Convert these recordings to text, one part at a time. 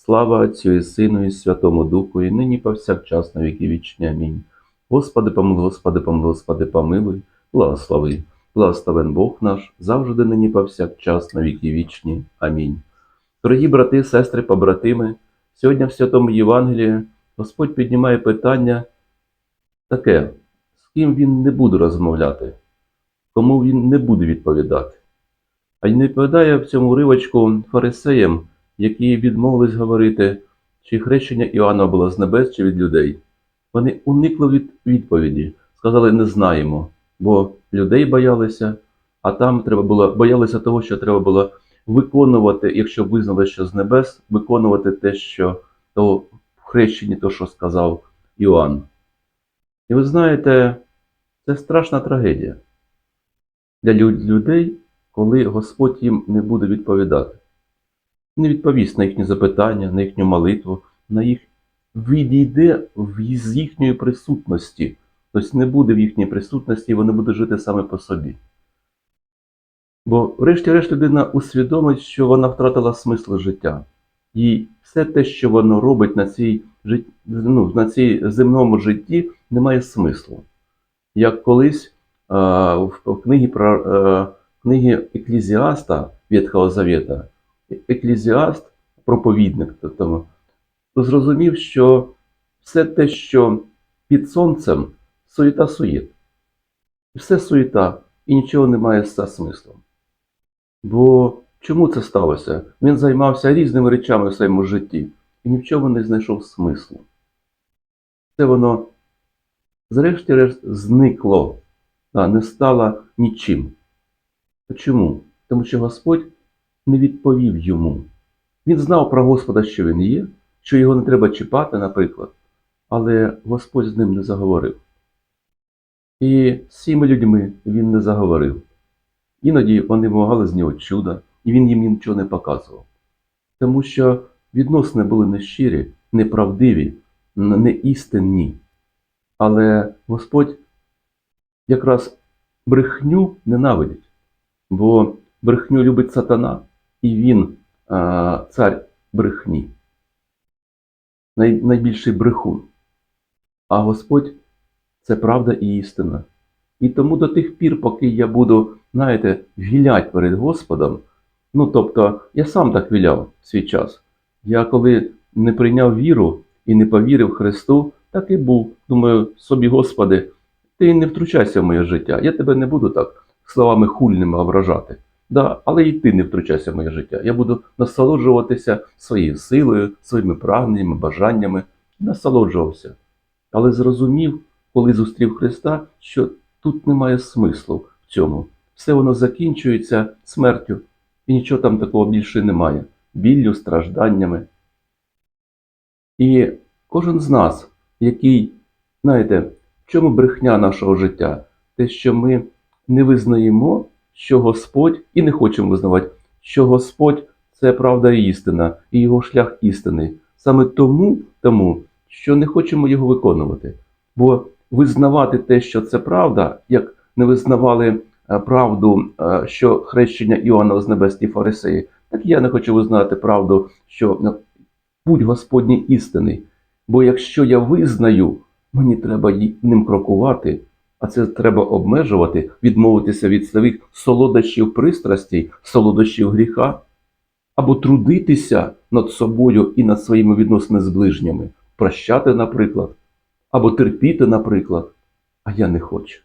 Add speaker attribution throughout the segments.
Speaker 1: Слава Отцю і Сину, і Святому Духу, і нині повсякчас на віки вічні. Амінь. Господи помилуй, Господи помилуй, Господи помилуй, благослови. Благословен Бог наш, завжди нині повсякчас на віки вічні. Амінь. Дорогі брати, сестри, побратими, сьогодні в Святому Євангелії Господь піднімає питання таке, з ким він не буде розмовляти, кому він не буде відповідати. А й не відповідає в цьому уривочку фарисеям, які відмовились говорити, чи хрещення Іоанна було з небес чи від людей. Вони уникли від відповіді, сказали не знаємо, бо людей боялися, а там треба було боялися того, що треба було виконувати, якщо визнали, що з небес, виконувати те, що то в хрещенні, то, що сказав Іоанн. І ви знаєте, це страшна трагедія для людей, коли Господь їм не буде відповідати не відповість на їхні запитання, на їхню молитву, на їх відійде з їхньої присутності. Тобто не буде в їхній присутності, вони будуть жити саме по собі. Бо, врешті-решт, людина усвідомить, що вона втратила смисл життя. І все те, що воно робить на цій, жит... ну, на цій земному житті, не має смислу. Як колись а, в, в книгі про а, книги Еклізіаста Ветхого Завета еклезіаст, проповідник, тобто, зрозумів, що все те, що під сонцем, суєта суєт. Все суєта і нічого немає за смислом. Бо чому це сталося? Він займався різними речами в своєму житті і ні в чому не знайшов смислу. Це воно, зрешті-решт, зникло, а не стало нічим. Чому? Тому що Господь не відповів йому. Він знав про Господа, що він є, що його не треба чіпати, наприклад, але Господь з ним не заговорив. І з цими людьми він не заговорив. Іноді вони вимагали з нього чуда, і він їм нічого не показував. Тому що відносини були нещирі, неправдиві, неістинні. Але Господь якраз брехню ненавидить, бо брехню любить сатана, і він а, цар брехні, най, найбільший брехун. А Господь це правда і істина. І тому до тих пір, поки я буду, знаєте, вілять перед Господом, ну тобто, я сам так віляв в свій час. Я коли не прийняв віру і не повірив Христу, так і був. Думаю, собі, Господи, ти не втручайся в моє життя. Я тебе не буду так словами хульними ображати. Да, але і ти не втручайся в моє життя. Я буду насолоджуватися своєю силою, своїми прагненнями, бажаннями. Насолоджувався. Але зрозумів, коли зустрів Христа, що тут немає смислу в цьому. Все воно закінчується смертю, і нічого там такого більше немає. Біллю, стражданнями. І кожен з нас, який, знаєте, в чому брехня нашого життя? Те, що ми не визнаємо, що Господь, і не хочемо визнавати, що Господь це правда і істина, і його шлях істини. Саме тому, тому, що не хочемо його виконувати. Бо визнавати те, що це правда, як не визнавали е, правду, е, що хрещення Іоанна з небесні фарисеї, так я не хочу визнати правду, що ну, будь Господній істини. Бо якщо я визнаю, мені треба ним крокувати, а це треба обмежувати, відмовитися від своїх солодощів пристрастей, солодощів гріха, або трудитися над собою і над своїми відносинами з ближніми, прощати, наприклад, або терпіти, наприклад, а я не хочу.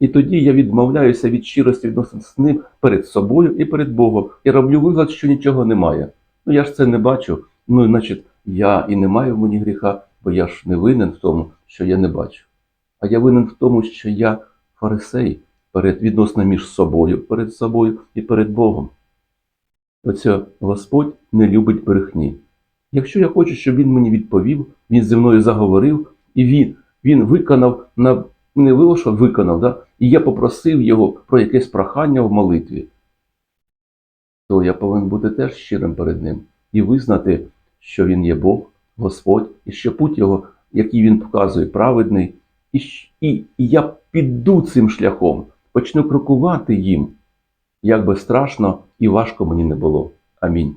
Speaker 1: І тоді я відмовляюся від щирості відносин з ним перед собою і перед Богом, і роблю вигляд, що нічого немає. Ну я ж це не бачу. Ну, значить, я і не маю в мені гріха, бо я ж не винен в тому, що я не бачу. А я винен в тому, що я фарисей перед відносно між собою, перед собою і перед Богом. Оце Господь не любить брехні. Якщо я хочу, щоб він мені відповів, він зі мною заговорив, і він, він виконав на не вилошу, виконав, да? і я попросив його про якесь прохання в молитві, то я повинен бути теж щирим перед ним і визнати, що він є Бог, Господь, і що путь його, який він показує, праведний, і, і, я піду цим шляхом, почну крокувати їм, як би страшно і важко мені не було. Амінь.